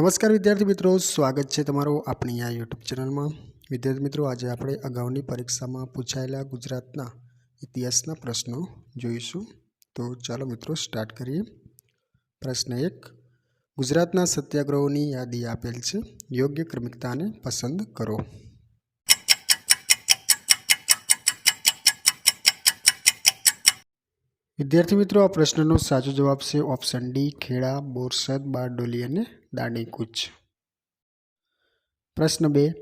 નમસ્કાર વિદ્યાર્થી મિત્રો, સ્વાગત છે તમારું આપણી આ યુટ્યુબ ચેનલમાં. વિદ્યાર્થી મિત્રો, આજે આપણે અગાઉની પરીક્ષામાં પૂછાયેલા ગુજરાતના ઇતિહાસના પ્રશ્નો જોઈશું. તો ચાલો મિત્રો સ્ટાર્ટ કરીએ. પ્રશ્ન એક, ગુજરાતના સત્યાગ્રહોની યાદી આપેલ છે. યોગ્ય ક્રમિકતાને પસંદ કરો. વિદ્યાર્થી મિત્રો, આ પ્રશ્નનો સાચો જવાબ છે ઓપ્શન ડી, ખેડા, બોરસદ, બારડોલી અને દાંડીકૂચ પ્રશ્ન બે.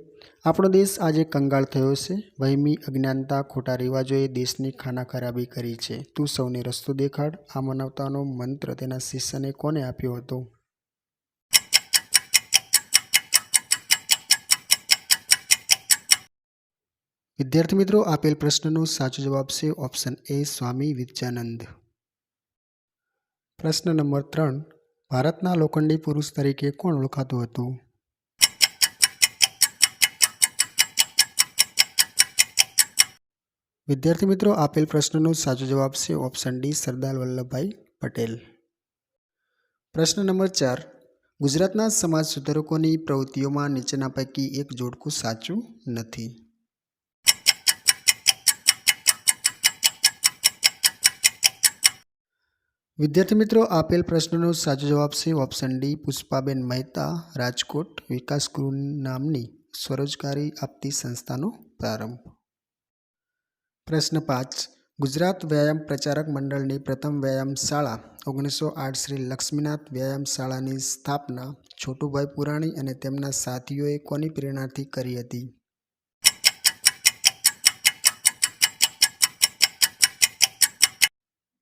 આપણો દેશ આજે કંગાળ થયો છે. વહેમી અજ્ઞાનતા, ખોટા રિવાજોએ દેશની ખાના ખરાબી કરી છે. તું સૌને રસ્તો દેખાડ. આ માનવતાનો મંત્ર તેના શિષ્યને કોને આપ્યો હતો? વિદ્યાર્થી મિત્રો, આપેલ પ્રશ્નનો સાચો જવાબ છે ઓપ્શન એ સ્વામી વિદ્યાનંદ પ્રશ્ન નંબર ત્રણ. ભારતના લોખંડી પુરુષ તરીકે કોણ ઓળખાતું હતું? વિદ્યાર્થી મિત્રો, આપેલ પ્રશ્નનો સાચો જવાબ છે ઓપ્શન ડી, સરદાર વલ્લભભાઈ પટેલ. પ્રશ્ન નંબર ચાર. ગુજરાતના સમાજ સુધારકોની પ્રવૃત્તિઓમાં નીચેના પૈકી એક જોડકું સાચું નથી. વિદ્યાર્થી મિત્રો, આપેલ પ્રશ્નનો સાચો જવાબ છે ઓપ્શન ડી, પુષ્પાબેન મહેતા, રાજકોટ વિકાસ ગૃહ નામની સ્વરોજગારી આપતી સંસ્થાનો પ્રારંભ. પ્રશ્ન પાંચ, ગુજરાત વ્યાયામ પ્રચારક મંડળની પ્રથમ વ્યાયામ શાળા ઓગણીસો આઠ શ્રી લક્ષ્મીનાથ વ્યાયામ શાળાની સ્થાપના છોટુભાઈ પુરાણી અને તેમના સાથીઓએ કોની પ્રેરણાથી કરી હતી?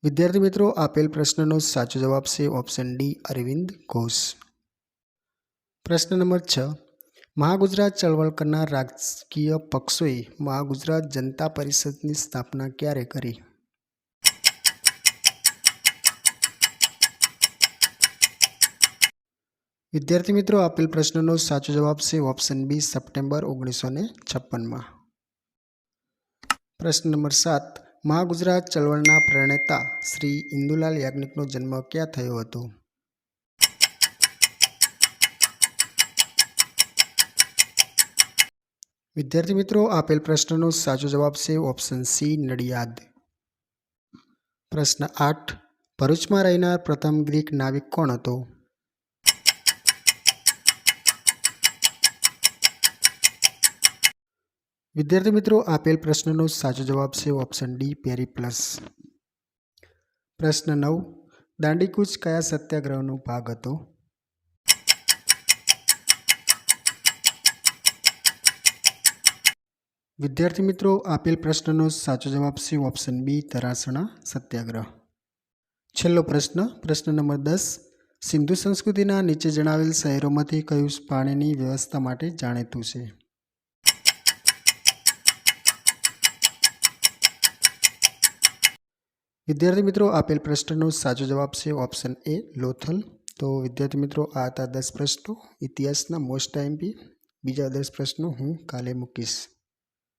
વિદ્યાર્થી મિત્રો, આપેલ પ્રશ્નનો સાચો જવાબ છે ઓપ્શન ડી અરવિંદ ઘોષ. પ્રશ્ન નંબર છ. મહાગુજરાત ચળવળ કરનાર રાજકીય પક્ષોએ મહાગુજરાત જનતા પરિષદની સ્થાપના ક્યારે કરી? વિદ્યાર્થી મિત્રો, આપેલ પ્રશ્નનો સાચો જવાબ છે ઓપ્શન બી સપ્ટેમ્બર ઓગણીસો ને છપ્પનમાં. પ્રશ્ન નંબર સાત. મહાગુજરાત ચળવળના પ્રણેતા શ્રી ઇન્દુલાલ યાજ્ઞિકનો જન્મ ક્યાં થયો હતો? વિદ્યાર્થી મિત્રો, આપેલ પ્રશ્નનો સાચો જવાબ છે ઓપ્શન સી, નડિયાદ. પ્રશ્ન આઠ, ભરૂચમાં રહેનાર પ્રથમ ગ્રીક નાવિક કોણ હતો? વિદ્યાર્થી મિત્રો, આપેલ પ્રશ્નનો સાચો જવાબ છે ઓપ્શન ડી પેરી પ્લસ પ્રશ્ન નવ, દાંડીકૂચ કયા સત્યાગ્રહનો ભાગ હતો? વિદ્યાર્થી મિત્રો, આપેલ પ્રશ્નનો સાચો જવાબ છે ઓપ્શન બી તરાસણા સત્યાગ્રહ. છેલ્લો પ્રશ્ન પ્રશ્ન નંબર દસ, સિંધુ સંસ્કૃતિના નીચે જણાવેલ શહેરોમાંથી કયું પાણીની વ્યવસ્થા માટે જાણીતું છે? વિદ્યાર્થી મિત્રો, આપેલ પ્રશ્નનો સાચો જવાબ છે ઓપ્શન એ લોથલ. તો વિદ્યાર્થી મિત્રો, આ હતા દસ પ્રશ્નો. ઇતિહાસના મોસ્ટ આઈમ્પી બીજા દસ પ્રશ્નો હું કાલે મૂકીશ.